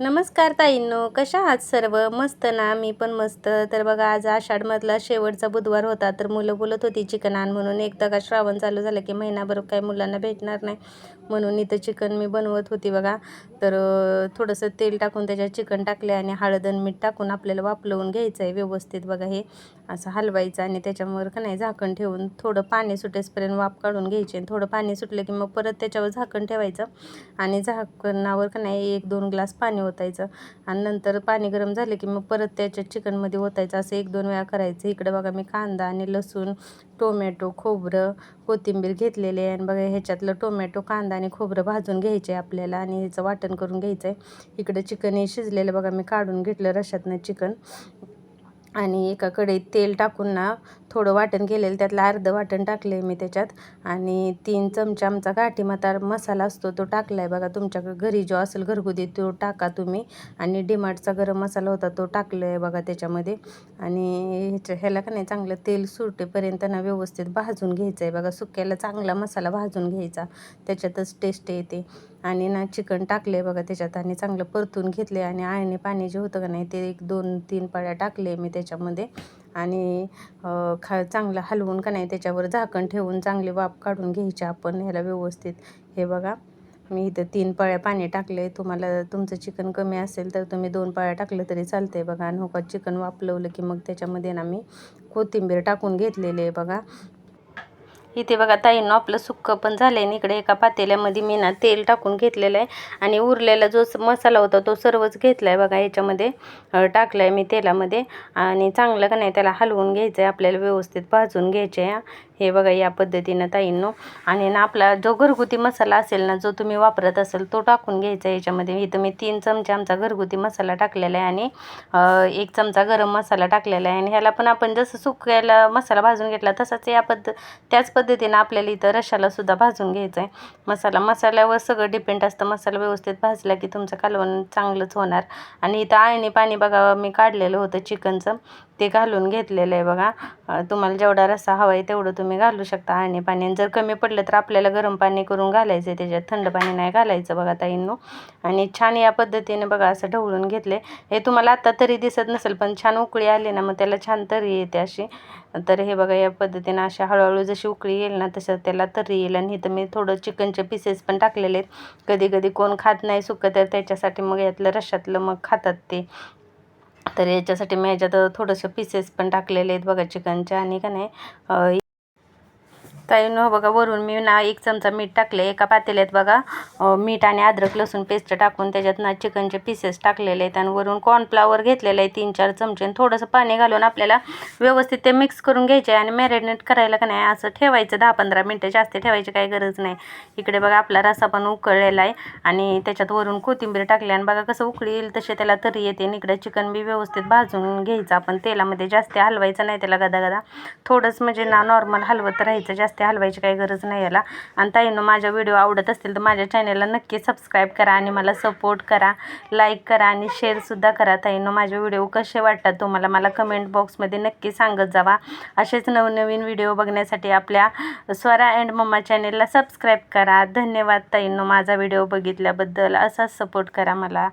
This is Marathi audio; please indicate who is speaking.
Speaker 1: नमस्कार ताईंनो कशा आहात सर्व? मस्त ना मी पण मस्त. तर बघा आज आषाढमधला शेवटचा बुधवार होता तर मुलं बोलत होती चिकन आण म्हणून. एकदा का श्रावण चालू झालं की महिनाभर काही मुलांना भेटणार नाही म्हणून इथं चिकन मी बनवत होती बघा. तर थोडंसं तेल टाकून त्याच्यात चिकन टाकले आणि हळद आणि मीठ टाकून आपल्याला वापलवून घ्यायचं आहे व्यवस्थित बघा हे. असं हलवायचं आणि त्याच्यावर का नाही झाकण ठेवून थोडं पाणी सुटेसपर्यंत वाफ काढून घ्यायचे आणि थोडं पाणी सुटलं की मग परत त्याच्यावर झाकण ठेवायचं. आणि झाकणावर का नाही एक दोन ग्लास पाणी ओतायचं. आणि नंतर पाणी गरम झालं की मग परत त्याच्या चिकनमध्ये ओतायचं. असं एक दोन वेळा करायचं. इकडं बघा मी कांदा आणि लसूण टोमॅटो खोबरं कोथिंबीर घेतलेली आहे. आणि बघा ह्याच्यातलं टोमॅटो कांदा आणि खोबरं भाजून घ्यायचे आपल्याला. आणि ह्याचं वाटण करून घ्यायचं आहे इकडं चिकन हे शिजलेलं बघा मी काढून घेतलं रशातनं चिकन. आणि एका कढईत तेल टाकून ना थोडं वाटण केलेलं त्यातलं अर्धं वाटण टाकलं आहे मी त्याच्यात. आणि तीन चमचा आमचा गाठी मातार मसाला असतो तो टाकला आहे बघा तुमच्याकडे घरी जो असेल घरगुती तो टाका तुम्ही. आणि डिमार्टचा गरम मसाला होता तो टाकला आहे बघा त्याच्यामध्ये. आणि ह्याच्या ह्याला का नाही चांगलं तेल सुटेपर्यंत ना व्यवस्थित भाजून घ्यायचं आहे बघा. सुक्याला चांगला मसाला भाजून घ्यायचा त्याच्यातच टेस्ट येते. आणि ना चिकन टाकले बघा त्याच्यात आणि चांगलं परतून घेतले आणि आळणी पाणी जे होतं का नाही ते एक दोन तीन पाड्या टाकले मी त्याच्यामध्ये. आणि खा चांगलं हलवून का नाही त्याच्यावर झाकण ठेवून चांगली वाफ काढून घ्यायची आपण ह्याला व्यवस्थित. हे बघा मी इथं तीन पाळ्या पाणी टाकले तुम्हाला तुमचं चिकन कमी असेल तर तुम्ही दोन पाळ्या टाकलं तरी चालतंय बघा. आणि हो का चिकन वापलवलं की मग त्याच्यामध्ये ना मी कोथिंबीर टाकून घेतलेली आहे बघा. इथे बघा ताईंनो आपलं सुक्कं पण झालं आहे इकडे एका पातेल्यामध्ये मी ना तेल टाकून घेतलेलं आहे. आणि उरलेला जो स- मसाला होता तो सर्वच घेतला आहे बघा याच्यामध्ये टाकलाय टाकला आहे मी तेलामध्ये. आणि चांगलं का नाही त्याला हलवून घ्यायचं आहे आपल्याला व्यवस्थित भाजून घ्यायचे आहे हे बघा या पद्धतीनं ताईंनो. आणि ना आपला जो घरगुती मसाला असेल ना जो तुम्ही वापरत असेल तो टाकून घ्यायचा आहे याच्यामध्ये. इथं मी तीन चमचे आमचा घरगुती मसाला टाकलेला आहे आणि एक चमचा गरम मसाला टाकलेला आहे. आणि ह्याला पण आपण जसं सुक्याला मसाला भाजून घेतला तसाच या पद्ध त्याच पद्धतीनं आपल्याला इथं रशालासुद्धा भाजून घ्यायचं आहे मसाला मसाल्यावर सगळं डिपेंड असतं. मसाला व्यवस्थित भाजला की तुमचं कालवण चांगलंच होणार. आणि इथं आळणी पाणी बघा मी काढलेलं होतं चिकनचं ते घालून घेतलेलं आहे बघा. तुम्हाला जेवढा रस्सा हवा आहे तेवढं तुम्ही घालू शकता. आणि पाणी जर कमी पडलं तर आपल्याला गरम पाणी करून घालायचं आहे त्याच्यात थंड पाणी नाही घालायचं बघा ताईंनो. आणि छान या पद्धतीने बघा असं ढवळून घेतले हे तुम्हाला आत्ता तरी दिसत नसेल पण छान उकळी आली ना मग त्याला छान तरी येते अशी. तर हे बघा या पद्धतीनं अशा हळूहळू जशी उकळी येईल ना तसं त्याला तरी येईल. आणि इथं मी थोडं चिकनचे पीसेस पण टाकलेले आहेत. कधी कधी कोण खात नाही सुकं तर त्याच्यासाठी मग यातलं रश्शातलं मग खातात ते. तर याच्यासाठी मी याच्यात थोडंसं पीसेस पण टाकलेले आहेत बघा चिकनचे आणि का नाही अं, बघा वरून मी ना एक चमचा मीठ टाकले एका पातेल्यात बघा. मीठ आणि अद्रक लसूण पेस्ट टाकून त्याच्यात ना चिकनचे पीसेस टाकलेले आहेत आणि वरून कॉर्नफ्लावर घेतलेलं आहे तीन चार चमचे आणि थोडंसं पाणी घालून आपल्याला व्यवस्थित ते मिक्स करून घ्यायचे आणि मॅरिनेट करायला का नाही असं ठेवायचं दहा पंधरा मिनटं जास्त ठेवायची काही गरज नाही. इकडे बघा आपला रसा पण उकळलेला आहे आणि त्याच्यात वरून कोथिंबीर टाकली आणि बघा कसं उकळी येईल तसे त्याला तरी येते आणि इकडे चिकन बी व्यवस्थित भाजून घ्यायचं. आपण तेलामध्ये जास्त हलवायचं नाही त्याला गदा गदा थोडंच म्हणजे ना नॉर्मल हलवत राहायचं जास्त हलवायची काही गरज नाही याला. आणि ताईनं माझ्या व्हिडिओ आवडत असतील तर माझ्या चॅनलला नक्की सबस्क्राईब करा आणि मला सपोर्ट करा. लाईक करा आणि शेअरसुद्धा करा. ताईनं माझे व्हिडिओ कसे वाटतात तुम्हाला मला कमेंट बॉक्समध्ये नक्की सांगत जावा. असेच नवनवीन व्हिडिओ बघण्यासाठी आपल्या स्वरा अँड मम्मा चॅनेलला सबस्क्राईब करा. धन्यवाद ताईंनो माझा व्हिडिओ बघितल्याबद्दल. असाच सपोर्ट करा मला.